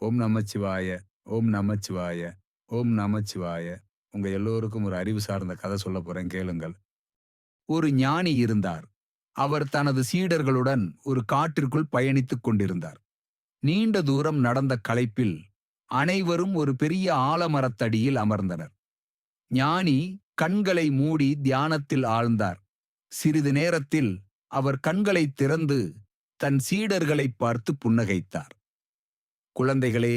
ஓம் நமச்சிவாய ஓம் நமச்சிவாய ஓம் நமச்சிவாய. உங்க எல்லோருக்கும் ஒரு அறிவு சார்ந்த கதை சொல்ல போறேன் கேளுங்கள். ஒரு ஞானி இருந்தார். அவர் தனது சீடர்களுடன் ஒரு காட்டிற்குள் பயணித்துக் கொண்டிருந்தார். நீண்ட தூரம் நடந்த களைப்பில் அனைவரும் ஒரு பெரிய ஆலமரத்தடியில் அமர்ந்தனர். ஞானி கண்களை மூடி தியானத்தில் ஆழ்ந்தார். சிறிது நேரத்தில் அவர் கண்களை திறந்து தன் சீடர்களை பார்த்து புன்னகைத்தார். குழந்தைகளே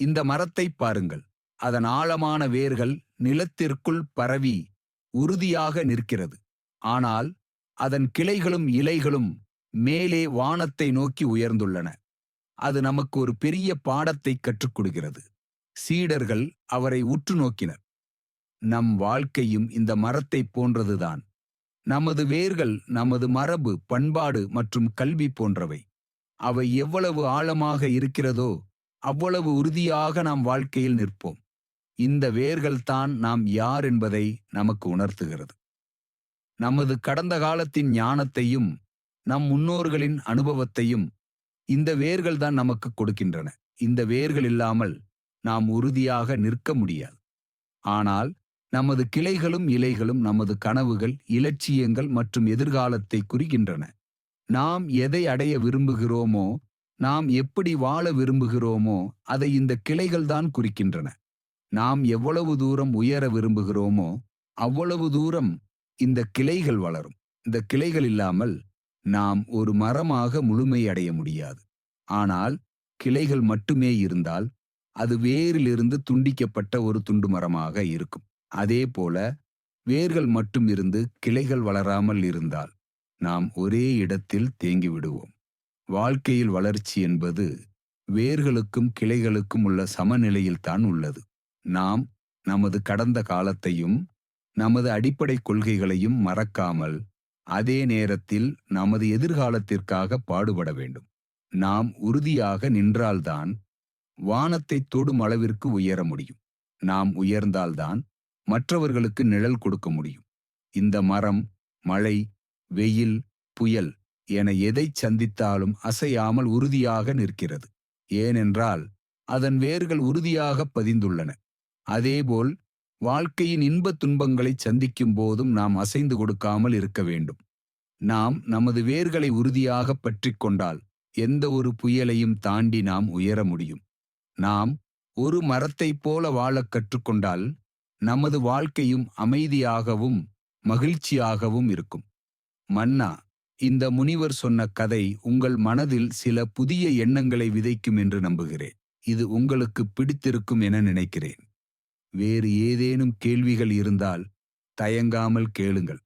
இந்த மரத்தை பாருங்கள். அதன் ஆழமான வேர்கள் நிலத்திற்குள் பரவி உறுதியாக நிற்கிறது. ஆனால் அதன் கிளைகளும் இலைகளும் மேலே வானத்தை நோக்கி உயர்ந்துள்ளன. அது நமக்கு ஒரு பெரிய பாடத்தை கற்றுக் கொடுக்கிறது சீடர்கள் அவரை உற்று நோக்கினர். நம் வாழ்க்கையும் இந்த மரத்தைப் போன்றதுதான். நமது வேர்கள் நமது மரபு பண்பாடு மற்றும் கல்வி போன்றவை. அவை எவ்வளவு ஆழமாக இருக்கிறதோ அவ்வளவு உறுதியாக நாம் வாழ்க்கையில் நிற்போம். இந்த வேர்கள்தான் நாம் யார் என்பதை நமக்கு உணர்த்துகிறது. நமது கடந்த காலத்தின் ஞானத்தையும் நம் முன்னோர்களின் அனுபவத்தையும் இந்த வேர்கள்தான் நமக்கு கொடுக்கின்றன. இந்த வேர்கள் இல்லாமல் நாம் உறுதியாக நிற்க முடியாது. ஆனால் நமது கிளைகளும் இலைகளும் நமது கனவுகள் இலட்சியங்கள் மற்றும் எதிர்காலத்தை குறிக்கின்றன. நாம் எதை அடைய விரும்புகிறோமோ நாம் எப்படி வாழ விரும்புகிறோமோ அதை இந்த கிளைகள்தான் குறிக்கின்றன. நாம் எவ்வளவு தூரம் உயர விரும்புகிறோமோ அவ்வளவு தூரம் இந்த கிளைகள் வளரும். இந்த கிளைகள் இல்லாமல் நாம் ஒரு மரமாக முழுமையடைய முடியாது. ஆனால் கிளைகள் மட்டுமே இருந்தால் அது வேரிலிருந்து துண்டிக்கப்பட்ட ஒரு துண்டு மரமாக இருக்கும். அதே போல வேர்கள் மட்டும் இருந்து கிளைகள் வளராமல் இருந்தால் நாம் ஒரே இடத்தில் தேங்கிவிடுவோம். வாழ்க்கையில் வளர்ச்சி என்பது வேர்களுக்கும் கிளைகளுக்கும் உள்ள சமநிலையில்தான் உள்ளது. நாம் நமது கடந்த காலத்தையும் நமது அடிப்படை கொள்கைகளையும் மறக்காமல் அதே நேரத்தில் நமது எதிர்காலத்திற்காக பாடுபட வேண்டும். நாம் உறுதியாக நின்றால்தான் வானத்தை தொடும் அளவிற்கு உயர முடியும். நாம் உயர்ந்தால்தான் மற்றவர்களுக்கு நிழல் கொடுக்க முடியும். இந்த மரம் மழை வெயில் புயல் என எதைச் சந்தித்தாலும் அசையாமல் உறுதியாக நிற்கிறது. ஏனென்றால் அதன் வேர்கள் உறுதியாக பதிந்துள்ளன. அதேபோல் வாழ்க்கையின் இன்பத் துன்பங்களைச் சந்திக்கும் போதும் நாம் அசைந்து கொடுக்காமல் இருக்க வேண்டும். நாம் நமது வேர்களை உறுதியாக பற்றிக்கொண்டால் எந்த ஒரு புயலையும் தாண்டி நாம் உயர முடியும். நாம் ஒரு மரத்தைப் போல வாழக் கற்றுக்கொண்டால் நமது வாழ்க்கையும் அமைதியாகவும் மகிழ்ச்சியாகவும் இருக்கும். மன்னா இந்த முனிவர் சொன்ன கதை உங்கள் மனதில் சில புதிய எண்ணங்களை விதைக்கும் என்று நம்புகிறேன். இது உங்களுக்கு பிடித்திருக்கும் என நினைக்கிறேன். வேறு ஏதேனும் கேள்விகள் இருந்தால் தயங்காமல் கேளுங்கள்.